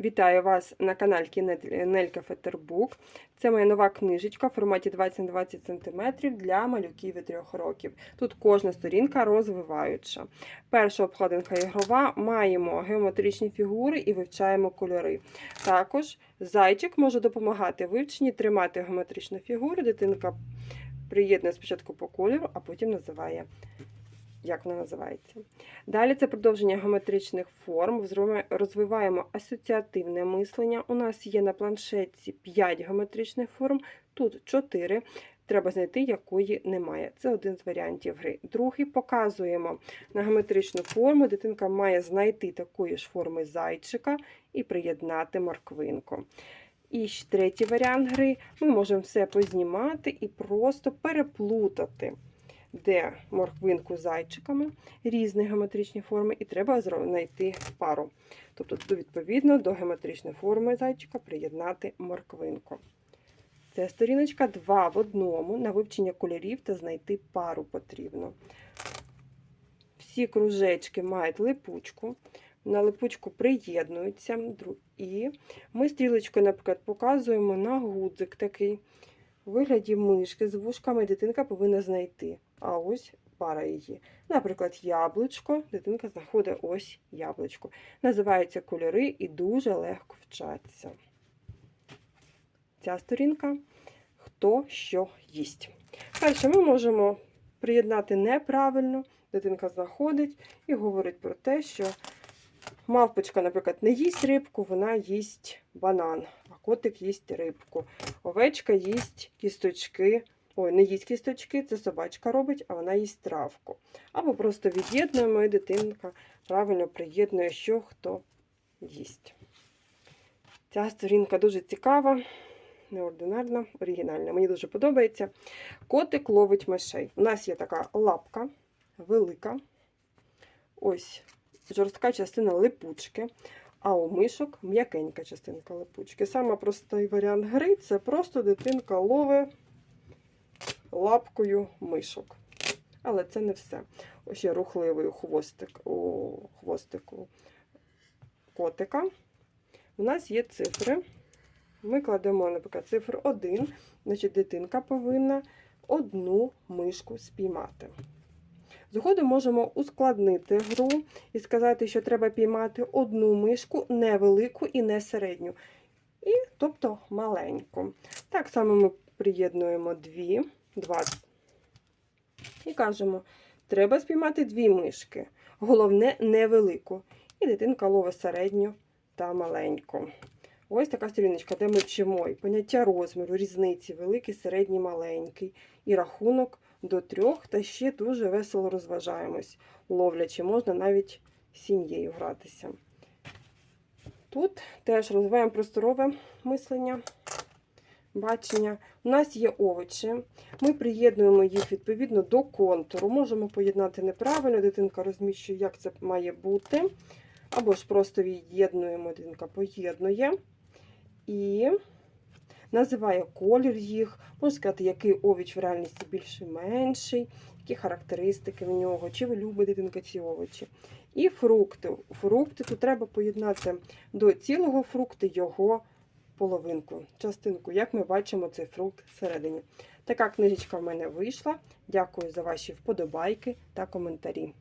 Вітаю вас на каналі Нелька Фетербук. Це моя нова книжечка в форматі 20-20 см для малюків від 3 років. Тут кожна сторінка розвиваюча. Перша обкладинка ігрова. Маємо геометричні фігури і вивчаємо кольори. Також зайчик може допомагати вивченні, тримати геометричну фігуру. Дитинка приєднує спочатку по кольору, а потім називає. Як вона називається? Далі це продовження геометричних форм. Розвиваємо асоціативне мислення. У нас є на планшетці 5 геометричних форм, тут 4. Треба знайти, якої немає. Це один з варіантів гри. Другий показуємо на геометричну форму. Дитинка має знайти такої ж форми зайчика і приєднати морквинку. І ще третій варіант гри. Ми можемо все познімати і просто переплутати де морквинку з зайчиками, різні геометричні форми, і треба знайти пару. Тобто, відповідно до геометричної форми зайчика приєднати морквинку. Це сторіночка 2 в одному на вивчення кольорів та знайти пару потрібно. Всі кружечки мають липучку. На липучку приєднуються. І ми стрілочкою, наприклад, показуємо на гудзик такий. У вигляді мишки з вушками дитинка повинна знайти. А ось пара її. Наприклад, яблучко. Дитинка знаходить ось яблучко. Називаються кольори і дуже легко вчаться. Ця сторінка хто що їсть. Перше, ми можемо приєднати неправильно. Дитинка знаходить і говорить про те, що мавпочка, наприклад, не їсть рибку, вона їсть банан, а котик їсть рибку. Овечка їсть кісточки. Ой, не їсть кісточки, це собачка робить, а вона їсть травку. Або просто від'єднуємо, і дитинка правильно приєднує, що хто їсть. Ця сторінка дуже цікава, неординарна, оригінальна. Мені дуже подобається. Котик ловить мишей. У нас є така лапка велика. Ось жорстка частина липучки. А у мишок м'якенька частинка липучки. Саме простий варіант гри це просто дитинка ловить лапкою мишок. Але це не все. Ось ще рухливий хвостик у хвостику котика. У нас є цифри. Ми кладемо, наприклад, цифру 1, значить дитинка повинна одну мишку спіймати. Згодом можемо ускладнити гру і сказати, що треба піймати одну мишку, невелику і не середню. І, тобто маленьку. Так само ми приєднуємо дві, два. І кажемо, треба спіймати дві мишки. Головне невелику. І дитинка ловить середню та маленьку. Ось така сторіночка, де ми вчимо і поняття розміру, різниці, великий, середній, маленький, і рахунок до трьох, та ще дуже весело розважаємось, ловлячи, можна навіть сім'єю гратися. Тут теж розвиваємо просторове мислення, бачення. У нас є овочі. Ми приєднуємо їх відповідно до контуру. Можемо поєднати неправильно, дитинка розміщує, як це має бути. Або ж просто від'єднуємо, дитинка поєднує. І називає колір їх, можна сказати, який овіч в реальності більший менший, які характеристики в нього, чи ви любите дитинка ці овочі. І фрукти. Фрукти тут треба поєднати до цілого фрукта його половинку, частинку, як ми бачимо цей фрукт всередині. Така книжечка в мене вийшла. Дякую за ваші вподобайки та коментарі.